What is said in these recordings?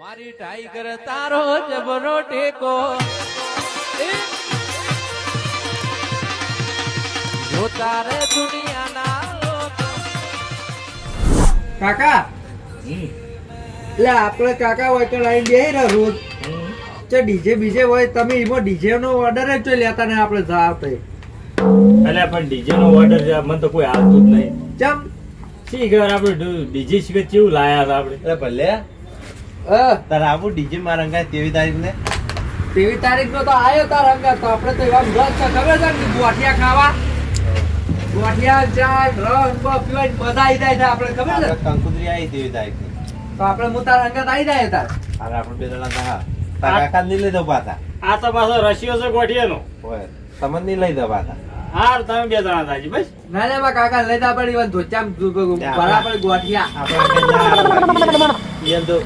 મારી ટાઈગર તારો જબરો ટેકો. જો તારે દુનિયાના કાકા? એટલે આપણે કાકા હોય તો લાઈન બે ને રોજ. ચે ડીજે બીજે હોય તમે એમાં ડીજે નો ઓર્ડર જ તો લેતા ને આપણે જાવ એટલે પણ ડીજે નો ઓર્ડર છે મને તો કોઈ આવતું જ નહીં. ચમ. શી ખબર આપણે ડીજે શીખે કેવું લાયા હતા આપણે? ભલે. તારે આવું ડીજે માં રંગાય તેવી તારીખ ને તેવી તારીખ નો તો આયો તાર અંગા તો આપણે તો એવા રસ છે ખબર છે ને ગોઠિયા ખાવા? ગોઠિયા ચા રસ બ પીવાની મજા આવી જાય છે આપણે ખબર છે? કંકુતરી આવી તેવી તારીખ તો આપણે હું તાર અંગત આવી જાય તાર. અરે આપણે બે જણા તા તારા કાકા નહીં લઈ દો પાતા આ તો પાછો રશિયો છે ગોઠિયાનો. હોય. તમને નહીં લઈ દો પાતા હાર તમે બે જણા થાય બસ. ના ના બા કાકા લેતા પડી વાત ધોચામ બરાબર ગોઠિયા. આપણે તો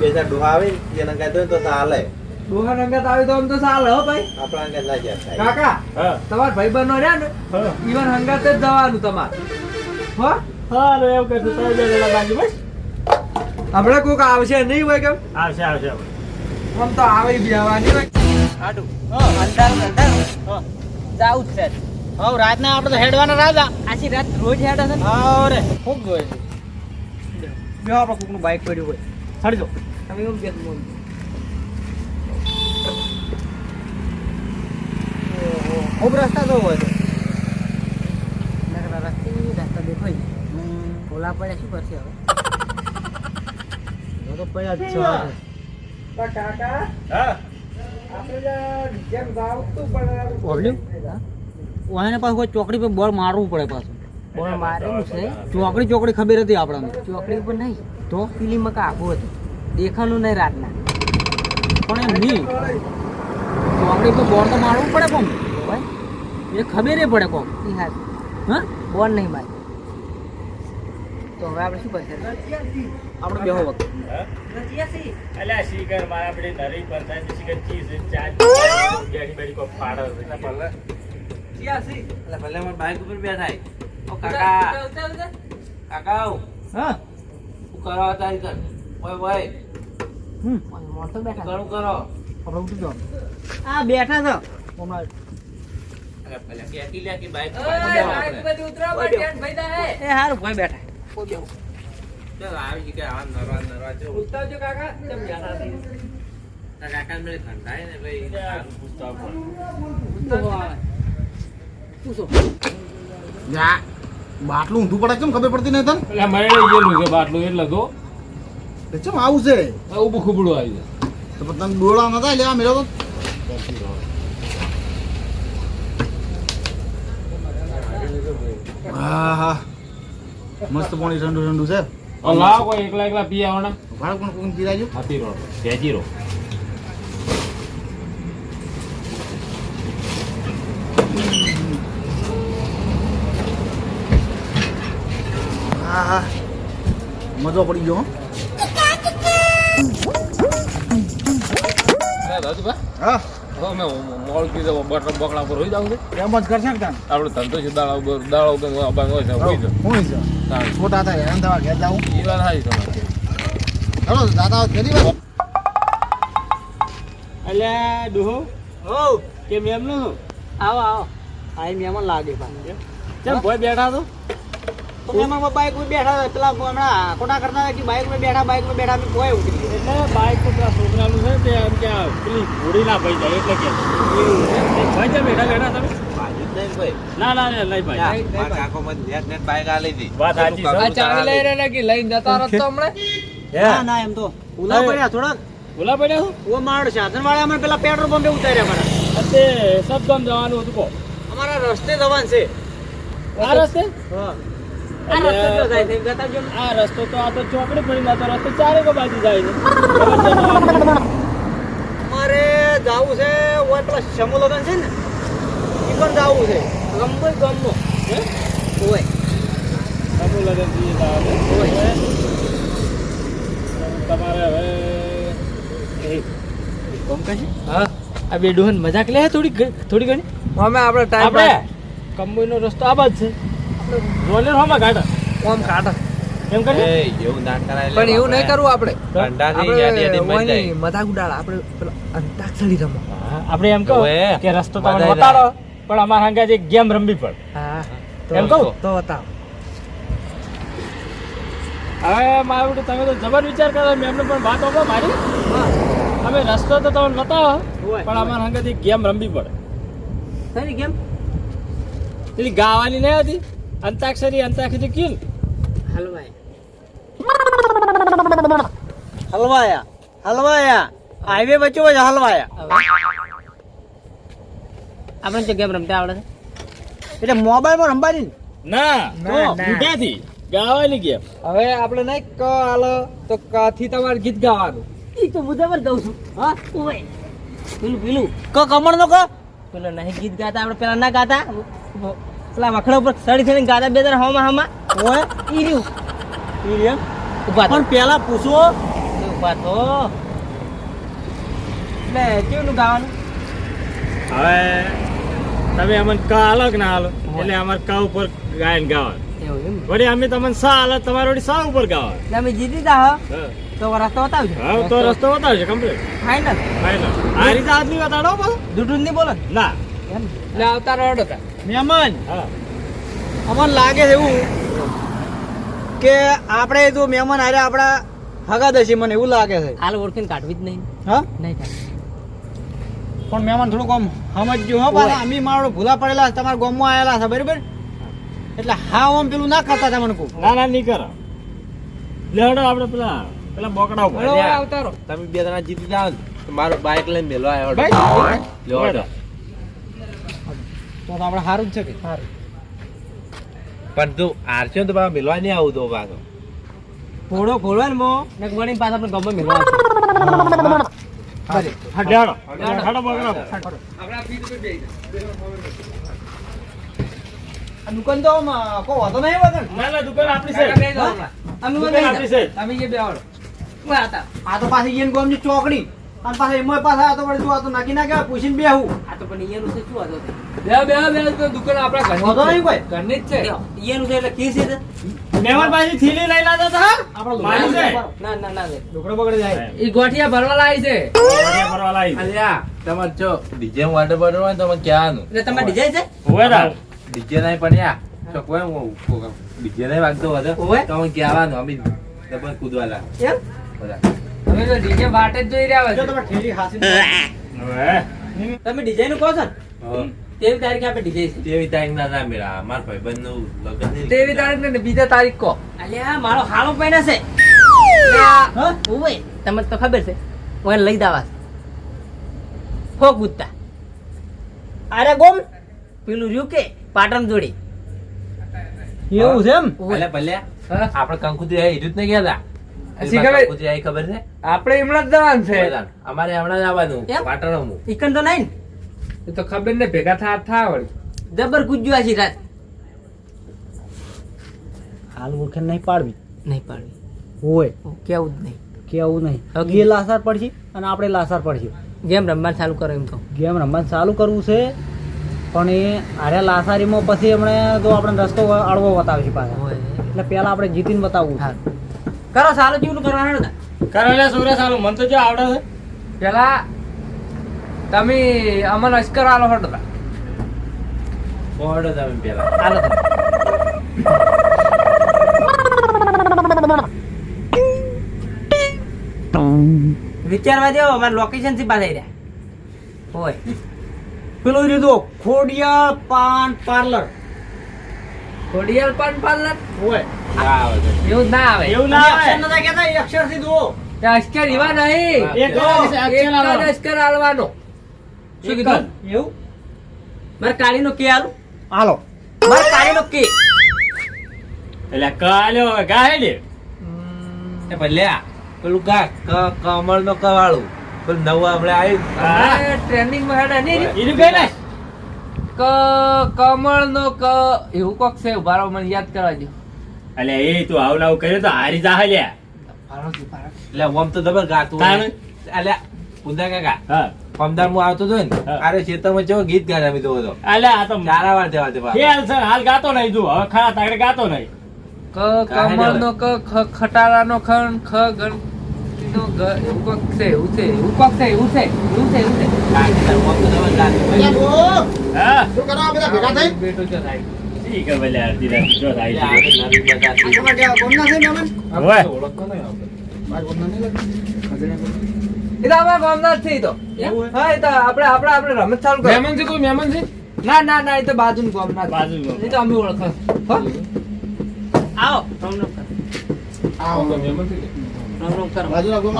બે ચાર ડોહા આવે ને એને કહી દો તો ચાલે ડોહા અંગત આવે તો આમ તો ચાલે હો ભાઈ. આપણા અંગે ના જાય કાકા હા. તમાર ભાઈ બનો રહ્યા ને હા. ઈવન હંગાત જ જવાનું તમારે. હો? હારું એવું કરશું તો બે જણા થાજી બસ. હમણાં કોઈક આવશે નહીં હોય કેમ? આવશે આવશે. આમ તો આવે બેવાની હોય. આડું અંધારું અંધારું. જાવું જ છે. હવ રાતના આપણે તો હેડવાના રાજા. આછી રાત રોજ હેડે છે હા રે ખૂબ જોઈએ છે. બે આપણે કોકનું બાઇક પડ્યું હોય. ચડી તમે એવું કે મોન ખૂબ રસ્તા તો હોય તો રસ્તા દેખાય ઓલા પડ્યા શું કરશે હવે તો પડ્યા જ છે કાકા હા આપણે જેમ જાવ તું પણ ઓગળ્યું ઓને પાછું ચોકડી પર બોલ મારવું પડે પાછું બોલ મારેલું છે ચોકડી ચોકડી ખબર હતી આપણને ચોકડી પર નહીં. તો? ફિલ્મમાં મકા આખું હતું દેખાનું નહીં રાતના. પણ એમ નહીં. તો આપણે તો બોર તો મારવું પડે કોમ. એ ખબર પડે કોમ. હા? બોર નહીં મારે. તો હવે આપણે શું આપણે બેહો વખત. અલ્યા શીખર મારા આપણી નરી ચીઝ ચાર છે. એટલે ભલે અમારે બાઈક ઉપર બેઠાય ઓ કાકા. કાકા આવ. હા? શું કરો તારી કર ઓય ઓય હમ. મોટો બેઠા ઘણું કરો. આપણે ઉઠી જાઓ. આ બેઠા છો. હમણાં અરે ભલે કેટી લે કે બાઈક એ હારું ભાઈ બેઠા. ચાલ આવી કે આવા નરવા નરવા જો ઉતાવજો કાકા. કેમ બેઠા છે? કાકા ને ભાઈ સારું. પૂછતા ઉપર. બાટલું ઊંધું પડે કેમ ખબર પડતી નહીં તને? એટલે ગયેલું છે બાટલું એટલે તો એટલે ચમ આવું છે? આ ઊભું ખુબડું આવી જાય. તો તને ડોળા નતા લેવા મેળો તો. હા હા. મસ્ત પાણી ઠંડુ ઠંડુ છે. લાવ કોઈ એકલા એકલા પી આવવાના ભાડું પણ કોણ પીરાજો હાથી રો ભેજી રો મજો પડી ગયો હો. હા. મોડ કીધું બટર બકડા પર હોઈ જાવ છે. એમ જ કરશે ને તાન આપણે ધંધો છે દાડા ઉપર દાડા ઉપર અબાંગ હોય છે હોઈ જાવ હું છે છોટા થાય હેરાન થવા ઘેર જાઉં. ઈ વાત હાચી તમારી. ચલો દાદા કેટલી વાર અલ્યા ડોહો હો. કેમ એમનું? આવો આવો. આ મહેમાન લાગે પાછું કેમ ભોય બેઠા તો તો મહેમાન પર બેઠા પેલા હમણાં ખોટા કરતા કે બાઈક પર બેઠા બાઈક પર બેઠા અમે કોઈ ઉતરી એટલે બાઈક તો પેલા છોકરાનું છે તે એમ કે પેલી ઘોડી ના ભાઈ જાય એટલે કે. ભાઈ છે બેઠા બેઠા તમે? બાજુ જ નહીં ભાઈ ના ના ના લઈ ભાઈ. મારા કાકો મને નેટ નેટ બાઈક આલી હતી. વાત સાચી આ ચાવી લઈ રહ્યા કે લઈને જતા રહો તો હમણાં? ના ના એમ તો. ઉલા પડ્યા થોડાક. ઉલા પડ્યા હું ઓ માડ સાધન વાળા અમે પેલા પેટ્રોલ પંપે ઉતાર્યા મારા. સબ સબગામ જવાનું હતું કહો. અમારા રસ્તે જવાન છે. આ રસ્તે? હા. આ રસ્તે તો આ તો ચોકડી પડી તો રસ્તો ચારે બાજુ જાય છે? અમારે જાવું છે ઓય પેલા લગન છે ને એ પણ જવું છે. ગમો ગમો લગન તમારે હવે કશી હા આ મજાક લે થોડી થોડી ઘણી? અમે આપણે ટાઈમ આપણે કંબોઈ નો રસ્તો આ બાજ છે. રોલેર હોમાં ઘાટા ઓમ કાઢો એમ કરી એવું ના કરાય પણ એવું નહીં કરવું આપણે. કંટાળી યાદી યાદી આપણે મરી ઓયની જાય. મજાક ઉડાડા આપણે પેલો અંતાક્ષરી રમો. આપણે એમ કહો કે રસ્તો તમને બતાડો પણ અમારા હંગાજ એક ગેમ રમવી પડે. હા એમ કહું? તો બતાવો. હવે મારું બેટું તમે તો જબર વિચાર કરો મેં એમને પણ વાત આપો મારી. અમે રસ્તો તો તમને બતાવો પણ અમારા હંગાજ ગેમ રમવી પડે. ગેમ? પેલી ગાવાની નહીં હતી અંતાક્ષરી અંતાક્ષરી કીલ હલવાય. હલવાયા હલવાયા. હાઈવે વચ્ચે વચ્ચે હલવાયા. આપણે જો ગેમ રમતા આવડે એટલે મોબાઈલમાં રમવાની ના? ના, ના. ગાવાની ગેમ હવે આપણે નહીં ક આલો તો ક થી તમારે ગીત ગાવાનું? ઈ તો હું જબર ગાઉં છું. હા ઓય પેલું પેલું. ક કમળ નો ક? પેલો નહીં ગીત ગાતા આપણે પેલા ના ગાતા. પેલા વખડા ઉપર સડી થઈને ગાદા બે જણા હવામાં હવામાં ઓય ઈ રહ્યું. ઈ એમ? ઊભા પણ પેલા પૂછો. ઊભા તો એટલે કેવું ગાવાનું? હવે તમે અમને ક કે ના હાલો. એટલે અમારે ક ઉપર ગાયન ગાવા વળી અમે તમને સા હાલ તમારે વળી સા ઉપર ગાવા એટલે અમે જીતી તા હા. તો રસ્તો બતાવજો. હા તો રસ્તો? બતાવજો કમ્પ્લીટ ફાઇનલ ફાઇનલ આ રીતે આદમી બતાડો બોલો દુટુન નહીં બોલો ના. ના. એટલે આવતા રડો હતા મહેમાન અમને લાગે છે એવું કે આપણે તો મહેમાન આરે આપણા હગા દશી મને એવું લાગે છે. હાલ ઓળખીને કાઢવી જ નહીં. હા? નહીં પણ મહેમાન થોડુંક આમ સમજજો હો પાછા અમે મારો ભૂલા પડેલા તમારા ગામમાં આવેલા છે બરાબર? એટલે હા આમ પેલું ના ખાતા તમને કહું ના ના નહીં કરો. લેડો આપણે પેલા પેલા બોકડા ઉપર. તમે બે જણા જીતી જાવ મારો બાઇક લઈને મેલો આવ્યો. લ્યો. તો તો આપણે સારું જ છે કે? પણ તું હારશો તો પાછો મિલવા નહીં આવું તો પાછો. થોડો ખોલવા ને મો ને વળીને પાછા આપણે ગમે મેળવા લેવડો હાડો બોકડા ઉપર. આપણા ફીટ પર આ દુકાન તો કોઈ વાંધો નહીં વગર ના ના દુકાન આપણી છે અમે દુકાન આપણી છે તમે જે બેવાડો આ તો પાછી ગોમની ચોકડી. અને પાછા એમાં પાછા આ તો વળી તું નાખી નાખ્યા પૂછીને બેહું. આ તો પણ ઈયાનું છે શું હતો બે બે બે તો દુકાન આપણા વાંધો ઘરની નહીં કોઈ. ઘરની જ છે. ઈયાનું છે એટલે કી છે મહેમાન પાછી થેલી લઈ લાતા હતા આપણે મારી છે. ના ના ના લે. બગડી જાય. ઈ ગોઠિયા ભરવા લાવી છે. ગાડિયા ભરવા લાવી અલ્યા તમારે જો ડીજે પડ્યો હોય ને તમે કહેવાનું. એટલે તમે ડિઝાઇન છે? હોવે તાર. ડીજે નહીં પણ યા તો કોઈ ડીજે નહીં વાગતો. હોય તમે કહેવાનું અમે ડબલ કૂદવા લાગ એમ? બધા. અમે તો ડીજે વાટે જ જોઈ રહ્યા જો તમે ઠેલી હાસી હવે. તમે ડિઝાઇન કહો છો તેવી તારીખે આપણે ડિઝાઇન છે. તેવી તારીખ ના ના મેળા. મારા ભાઈબંધનું લગ્ન તેવી તારીખ ને બીજા તારીખ કો? અલ્યા મારો હાલો પહેણે છે. હા. તમને તો ખબર છે. ઓય લઈ દાવા હો ગુત્તા અરે ગોમ. પેલું રહ્યું કે? પાટણ જોડી. એવું છે એમ? ભલે ભલે? આપણે કંકુત્રી આવી હીરું જ નહીં ગયા હજી ખબર? કંકુત્રી આવી ખબર છે? આપણે હમણાં જ જવાનું છે. અમારે હમણાં જ આવવાનું એમ? પાટણમાં. તો નહીં એ તો ખબર ને ભેગા થા થા વળી. જબર ગુજ્જુ આછી રાત. હાલ ઓળખે નહીં પાડવી. નહીં પાડવી. હોય કેવું જ નહીં. કેવું નહીં. એ લાસાર પડશે અને આપણે લાસાર પડશે. ગેમ રમવાનું ચાલુ કરો એમ તો. ગેમ રમવાનું ચાલુ કરવું છે પણ એ આરે લાસારીમાં પછી એમણે તો આપણે રસ્તો અડવો બતાવશે પાછા. એટલે પહેલા આપણે જીતીને બતાવવું. કરો સારું જીવનું કરવાનું ને. કરો લે સુરે સાલું મને તો જો આવડે છે. પેલા તમે અમન અસ્કર આલો હટો તા. પોહડો તમે પેલા. તમે. વિચારવા દેવો અમારે લોકેશનથી પાસે રહ્યા હોય પેલું રીતો ખોડિયાર પાન પાર્લર. ખોડિયાર પાન પાર્લર? હોય. એવું ના આવે. એવું ના નતા એવા નહીં. શું કીધું? એવું? મારે કે આલું? હાલો. મારે કાળીનો કે. એટલે કાલ્યો ગાય લે એ ભલે પેલું ગા કમળ નો કવાળું પેલું નવું આપણે આવ્યું હા. ટ્રેન્ડિંગમાં હેડે નહીં એનું ક કમળ નો. ક એવું કોક છે ઊભા મને યાદ કરવા દો એટલે એ તું આવું આવું કર્યો તો હારી જા લ્યા એટલે ઓમ તો દબર ગાતું? એટલે પુંદા કાકા હા. પમદાર હું આવતો હતો ને. અરે ખેતરમાં ચેવો ગીત ગાતા અમે તો હતો અલે આ તો ચારા વાર દેવા દે બાપા. ખેલ છે હાલ ગાતો નહીં તું. હવે ખરા તાકડે ગાતો નહીં. ક કમળનો ક ખ ખટારાનો ખણ ખ ગણપતિનો ગ એવું કોક છે એવું કોક છે છે એવું છે હા શું કરો આ બધા ભેગા થઈ? બેટો થાય ઠીક હે ભલે અડધી રાત જો? આવો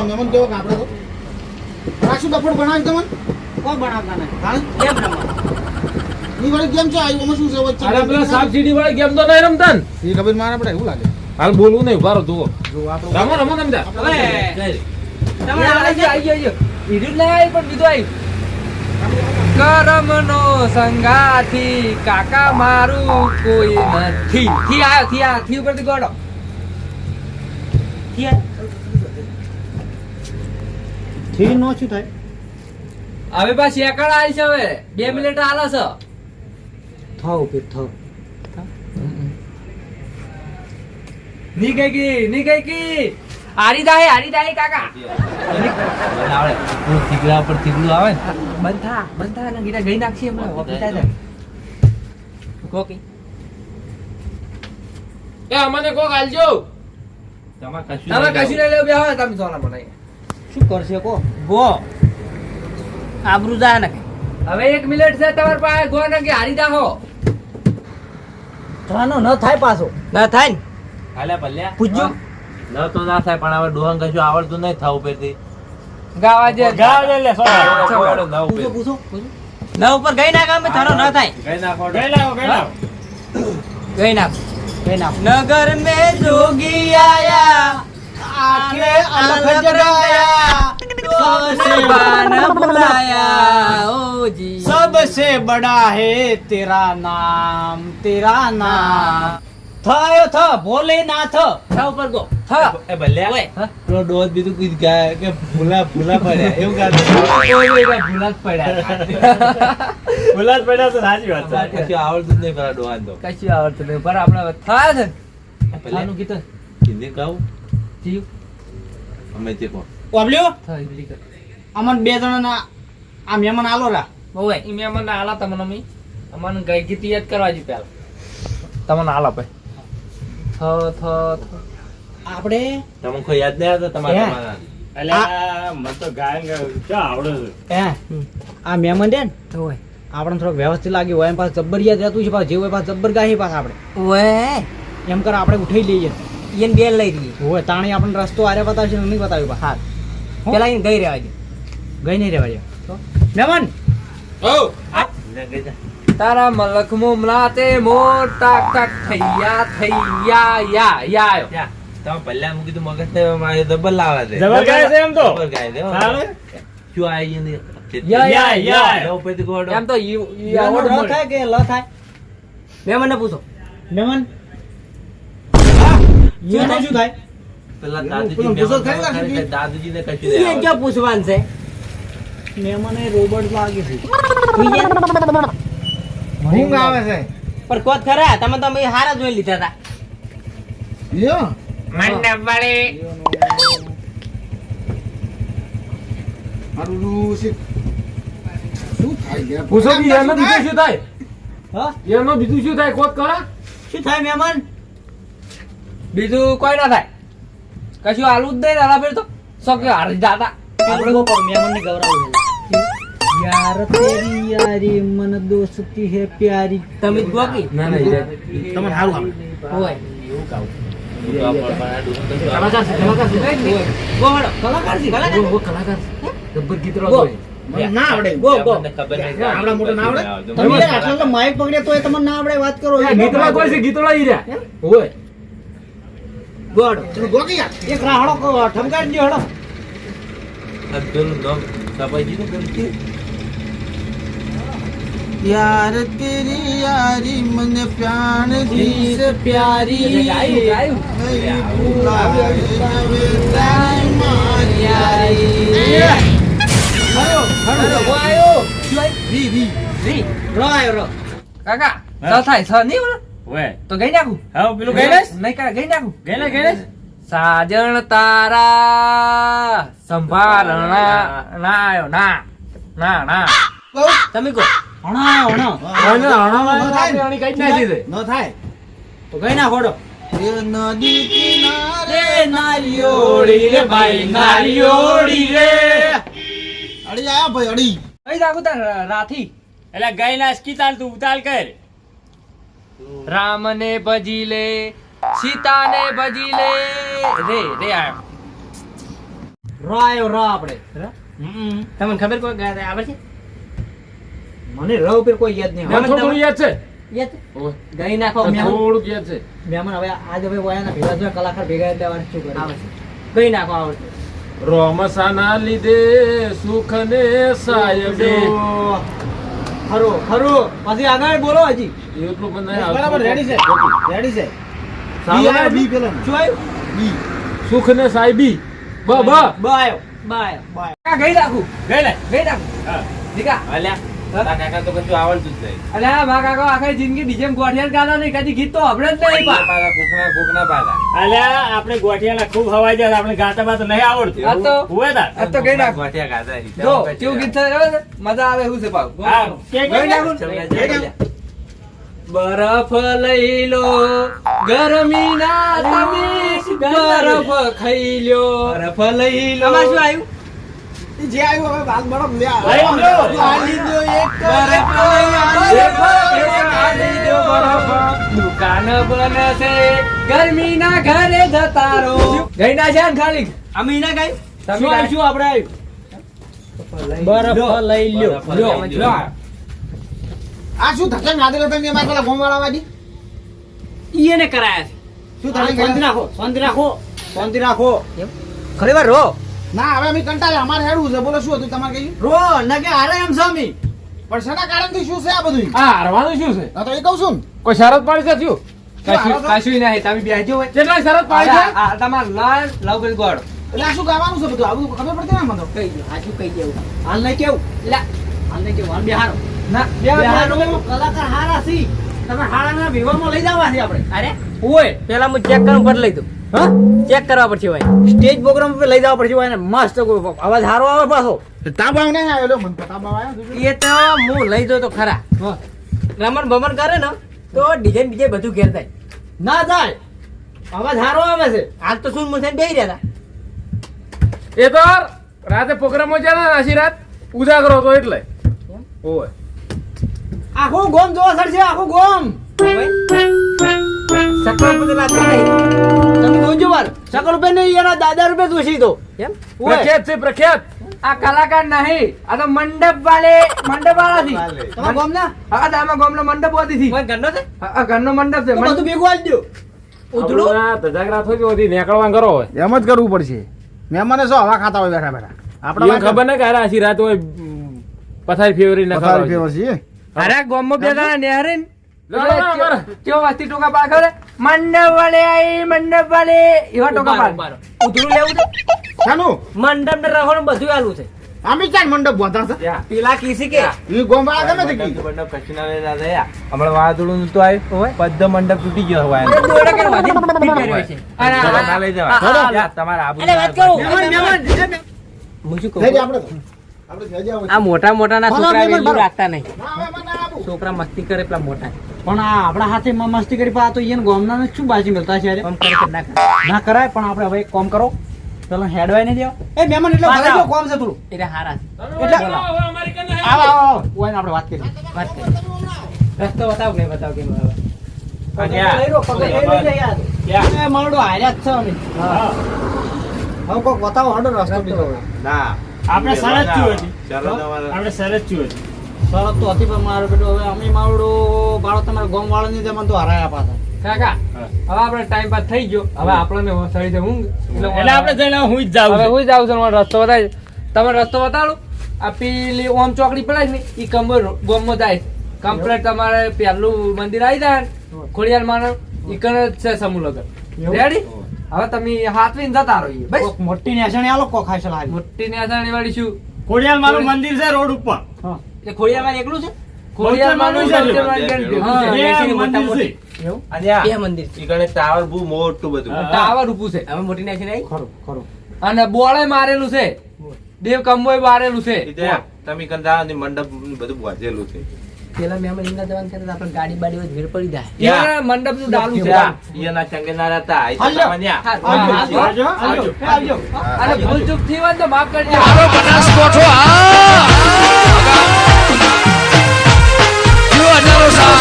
મહેમાન કેવો કે આપણે તો રાખશું ડફોડ બનાવી તમને કોણ બનાવતા ઈ વળી કેમ છે? આયું શું છે? વચ્ચે અરે પેલા સાપ વાળી ગેમ તો નહીં રમતા ને એ ખબર મારે આપણે એવું લાગે. હાલ બોલવું નહીં ઊભા જુઓ. રમો રમો તમે હવે તમે આવી ગયો આવી ગયો. હીરું જ આવી પણ બીજું આવ્યું કરમનો સંગાથી કાકા મારું કોઈ નથી. થી આયો થી આ થી ઉપરથી ગોડો થી નો શું થાય? હવે પાછી એકડ આવી છે હવે. બે મિનિટ આલા છે. થાવ કે થાવની ગઈ કી ની ગઈ કી હારી દાહે કાકા. આવડે પેલું થીગડા પર થીગડું આવે ને? બંધા બંધા ને ગીરા ગઈ નાખી હમણાં ઓફિસ થાય કોકી? એ અમને કોક આલજો. તમારે કશું તમે કશું લઈ લેવું બે હવે તમે સોના બનાવી શું કરશે કો? ગો. આબરૂ જાય ને. હવે એક મિનિટ છે તમાર પાસે ગો ને કે હારી દાહો થવાનો ન થાય પાછો. ન થાય ને? હાલે ભલ્યા. પૂછજો. ન તો ના થાય પણ હવે ડોહંગ કશું આવડતું નહીં થાવ ઉપરથી ગાવા જે ગાવા લે પૂછો પૂછો ના ઉપર ગઈ ના ગામે થારો ન થાય. ગઈ નાખો ગઈ લાવો ગઈ લાવો ગઈ નાખો. ગઈ નાખો. નગર મે જોગી આયા આખે અલગ જગાયા તો બુલાયા ઓ જી. सबसे बड़ा है तेरा नाम तेरा नाम થયો થ ભોલેનાથ था ऊपर गो હા એ ભલ્યા ઓય. પેલો ડોહન બીજું કઈ ગાય કે ભૂલા ભૂલા પડ્યા એવું ગાતું ભૂલા જ પડ્યા ભૂલા જ પડ્યા તો સાચી વાત છે કશું આવડતું જ નહીં પેલા ડોહાને તો કશું આવડતું નહીં પણ આપણે હવે થાય છે ને. ભલ્યા આનું ગીત હિન્દી કહું જીવ અમે તે કહો ઓબલ્યો થાય એવી રીતે. અમન બે જણાના આ મહેમાન આલો રા ઓય ઈ વ્યવસ્થિત લાગ્યું હોય એમ પાસ જબ્બર યાદ રહેતું છે જે હોય પાસ જબ્બર ગાહી પાસે આપડે ઓય એમ કર આપણે ઉઠાઈ લઈએ. એને બેલ લઈ લઈએ હોય તાણી આપણને રસ્તો આરે બતાવશે નહીં બતાવ્યું પાસ હાલ પેલા ગઈ રહેવા દે ગઈ નહીં રહેવા દે મેમન! તારા મલક મુમલા તે મોટા ટક થૈયા થૈયા યા યા આયો તમે પહેલા મૂકી તો મગજ ને મારે ડબલ લાવા દે જબર ગાય છે એમ તો? ડબલ ગાય દે હાલે તારે? આઈ આ યા, યા, યા. લો પેટ ગોડો એમ તો ઈ- ઈ આવડ. થાય કે લ થાય? મેં મને પૂછો તો શું થાય પેલા દાદુજી ને ગુસ્સો થાય ખાવા લાગે ખાય છે? છે, ને મને રોબોટ છે. ઊંઘ આવે છે. પણ કોત ખરા તમે તો મેં હારા જોઈ લીધા હતા. યો મંડપ વાળે મારું રૂસી શું થાય ગયા પૂછો બીજું શું થાય? હા? ખરા? શું થાય મહેમાન? બીજું કોઈ ના થાય. કશું આલુ જ નહીં દાદા ફેર તો. કે હારી દાદા. આપણે કો પર મહેમાન ને ગૌરવ યાર તેરી યારી મન દોસ્તી હે પ્યારી. તમે જ ગોકી ના ના યાર તમને હારું આવે. હોય. કલાકાર છે કલાકાર છે. ગો હળો કલાકાર છે કલાકાર ઓ, ઓ, કલાકાર છે. જબ્બર ગીત ગો. રચો છે. મને ના આવડે. Go go. આપણને ખબર નહીં. કે આવડા મોટા ના આવડે. આવડે. તમે આટલા તો માઇક પકડે તોય તમને ના આવડે વાત કરો. એ ગીતડા કોઈ છે? ગીતડા ઈ રહ્યા. હોય. ગોડ ગો યાર. એક રાહડો ઠમકાડી દ્યો હળો આ પેલું નામ સપાઈજીનું છે. યાર તેરી યારી મને પ્યાણ જી પ્યારી કાકા સ થાય છ નહીં તો ગઈ નાખું? હા પેલું ગઈ નહીં ગઈ નાખું? ગઈ લે ગઈ સાજણ તારા સંભાળણા ના ના ના ના. તમે કહો. હણા હણા કઈ ન થાય. તો ના ખોડો. નદી કિનારે નારિયોળી રે ભાઈ નારિયોળી રે. અડી આયા ભાઈ અડી. કઈ નાખું તાર રાથી. એટલે ગઈ ના કી તાલ તું ઉતાલ કર. રામને ભજી લે સીતાને ભજી લે. રે રે આયો રો આયો રો આપણે. તમને ખબર કોઈ ગાય આવે છે? મને ર ઉપર કોઈ યાદ નહીં. મને થોડું થોડું યાદ છે. યાદ? ગઈ નાખો મહેમાન યાદ છે. મહેમાન હવે આજ હવે વાયાના ભેગા થયા કલાકાર ભેગા એટલે શું કરે? ગઈ નાખો આવડે રોમસાના લીધે સુખ ને ખરું ખરું. પછી આગળ બોલો હજી. એટલું બરાબર રેડી છે? રેડી છે? સારું બી આયો, ને? બી? પેલો શું આવ્યું બી. સુખ ને સાહેબી બ. બ બ. આવ્યો બ આવ્યો આ ગઈ નાખું ગઈ લે ગઈ નાખું હા. દીકા. અલ્યા કાકા તો કશું આવડતું જ નહીં. અલે મા કાકા આખી જિંદગી બીજે ગોઠિયા ગાતા નહીં. કદી ગીત તો હમણાં જ નહીં પાલા કુકના કુકના પાલા અલ્યા આપણે ગોઠિયાના ખૂબ હવાઈ જાય આપણે ગાતા બાત નહીં આવડતું. આ તો. હોય તાર. આ તો ગઈ નાખ. ગોઠિયા ગાતા હી. જો કેવું ગીત થાય મજા આવે શું છે પાછું. હા, કે કે ગઈ નાખું ચલ, ને? ગઈ નાખ. બરફ લઈ લો. ગરમી ના તમે બરફ ખાઈ લો. બરફ લઈ લો. આમાં શું આવ્યું? જે આવ્યું હવે ભાગ બરફ લે. આલી દો એક બરફ આલી દો બરફ. દુકાન બનશે. ગરમી ના ઘરે જતા રહો ગઈ ના છે ને ખાલી? અમે ના ગઈ તમે શું આવ્યું આપણે આવ્યું? બરફ લઈ લ્યો, લ્યો. આ શું ધક્કે નાદેલો તમે અમારા પેલા ફોન વાળા વાડી ઈ એને કરાયા શું તમે શાંતિ રાખો શાંતિ રાખો શાંતિ રાખો ખરી વાર રો. ના હવે અમે કંટાળે અમારે હેડવું છે. બોલો શું હતું તમારે કહ્યું રો ના કે હારે એમ સ્વામી. પણ શેના કારણથી શું છે આ બધું આ હારવાનું શું છે? તો એ કહું છું ને. કોઈ શરત પાડી છે થયું કશું નહીં તમે બેસજો કેટલા શરત પાડી છે? આ આ તમાર લાલ લવ કરી ગોળ. એટલે આ શું ગાવાનું છે બધું? આ ખબર પડતી ને મને. કઈ દઉં આજુ કઈ દેવું હાલ નહીં કેવું? લા હાલ નહીં કેવું? હાલ બિહારો ના કલાકાર હારા છે તમે હારાના વિવાહમાં લઈ જવા છે આપણે. અરે? ઓય. પેલા હું ચેક કરવા પર લઈ દઉં. હા? ચેક કરવા પડશે ભાઈ સ્ટેજ પ્રોગ્રામ પર લઈ જવા પડશે ભાઈ ને મસ્ત અવાજ સારો આવે પાછો. તાબાવ નહીં આવ્યો મને તાબાવ આવ્યો એ તો હું લઈ દઉં તો ખરા. રમણ ભમણ કરે ને તો ડિઝાઇન બીજે બધું ઘેર થાય. ના થાય. અવાજ સારો આવે છે. આજ તો શું મુસાઈ બેહી રહ્યા એ તો રાતે પ્રોગ્રામમાં છે ને આશી રાત ઉજાગરો હતો એટલે. ઓય. આખું ગોમ જોવા સર છે આખું ગોમ. સકલ રૂપિયા લાગતા નહીં તમે જોજો વાર. સકલ રૂપિયા નહીં એના દાદા રૂપિયા દોશી તો. એમ પ્રખ્યાત છે પ્રખ્યાત. આ કલાકાર નહીં આ તો મંડપ વાળે મંડપ વાળાથી તમારા ગોમ ના હા તો ગોમ નો મંડપ વાળીથી. થી. ઘરનો છે? હા, આ ઘરનો મંડપ છે તો બધું ભેગું દો. ઉધડું. ધજાગરા થઈ ગયો હતી નીકળવા કરો હોય? એમ જ કરવું પડશે. મહેમાને શું હવા ખાતા હોય બેઠા બેઠા? આપણે ખબર ને કે રાત હોય પથારી ફેવરી ના પથારી ફેવર છે. અરે ગામમાં બે અમારે. કેવો વાસ્તી ટોકા પાડ ખબર મંડપ વાળે આઈ મંડપ વાળે એવા ટોકા પાડ ઉધડું લેવું છે? શાનું? મંડપ ને રહોણ બધું આલું છે. આમી ચાલ મંડપ બોધા છે પેલા કીસી કે? ઈ ગોમવાળા ગમે તે કી મંડપ કશું આવે દાદા યા. હમણાં વાવાઝોડું નહોતું આવ્યું. બધો મંડપ તૂટી ગયો હોય એ દોરડા કેમ વાધી કર્યો છે અરે, આ- લઈ જવા. તમારે આબુ અરે વાત કરું. હું શું કહું? આપણે તો. આ મોટા મોટા ના છોકરા રાખતા નહીં. ના, મહેમાન, ના આવું. છોકરા મસ્તી કરે પેલા મોટા. પણ આ આપણા હાથે મસ્તી કરી પાછો આ તો એને ગોમના ને શું બાજી મળતા છે ના કરાય પણ આપણે હવે એક કોમ કરો. પેલો હેડવાય નહીં દેવા. એ મહેમાન એટલે ભરાઈ ગયો, કોમ છે થોડું. એટલે હારા એટલે. આવો આવો આવો ઓય આપણે વાત કરી વાત કરી રસ્તો બતાવ કે બતાવ કે જ હવે કોક બતાવો હાડો રસ્તો બીજો. ના. આપણે શરત શું હતી? આપણે સરસ છું હતી શરત તો હતી પણ મારું બેટું હવે અમે મારું બાળો તમારા ગોમ વાળા ની તેમાં તો હરાયા પાછા. કાકા હવે આપણે ટાઈમ પાસ થઈ ગયો. હવે આપણને સળી છે ઊંઘ. એટલે આપણે જઈને હું જ જાઉં હવે. હું જ આવું છું મારો રસ્તો બતાવી તમે રસ્તો બતાડો. આ પેલી ઓમ ચોકડી પડાય ને એ કમર ગોમમાં જાય કમ્પ્લેટ તમારે પહેલું મંદિર આવી જાય ખોડિયાર માનો ઈ કણ જ છે સમૂહ લગન. રેડી હવે તમે હાથવીને જતા રહો. બસ. મોટી નેસણી આલો ખાય છે લારી. મોટી નેસણી વાળી શું? ખોડિયાર મારું મંદિર છે રોડ ઉપર. એ ખોડિયારમાં એકલું છે? ખોડિયારમાંનું માનું છે. મોટા મંદિર છે. ટાવર બહુ મોટું બધું. ટાવર ઊભું છે. હવે મોટી ખરું ખરું. અને બોળે મારેલું છે. દેવ કંબોય મારેલું છે. તમે કંદા મંડપ ને બધું બાંધેલું છે. પેલા મેમન ઇંગા જવાન કે આપણે ગાડી બાડી હોય ભીડ પડી જાય. યાર મંડપનું ડાલું છે. યાના ચંગેના રહેતા આઈ મન્યા આવજો આવજો અરે ભૂલ ચૂકથી હોય તો માફ કરજો. આરો બનાસ કોઠો આ જો અનારો સા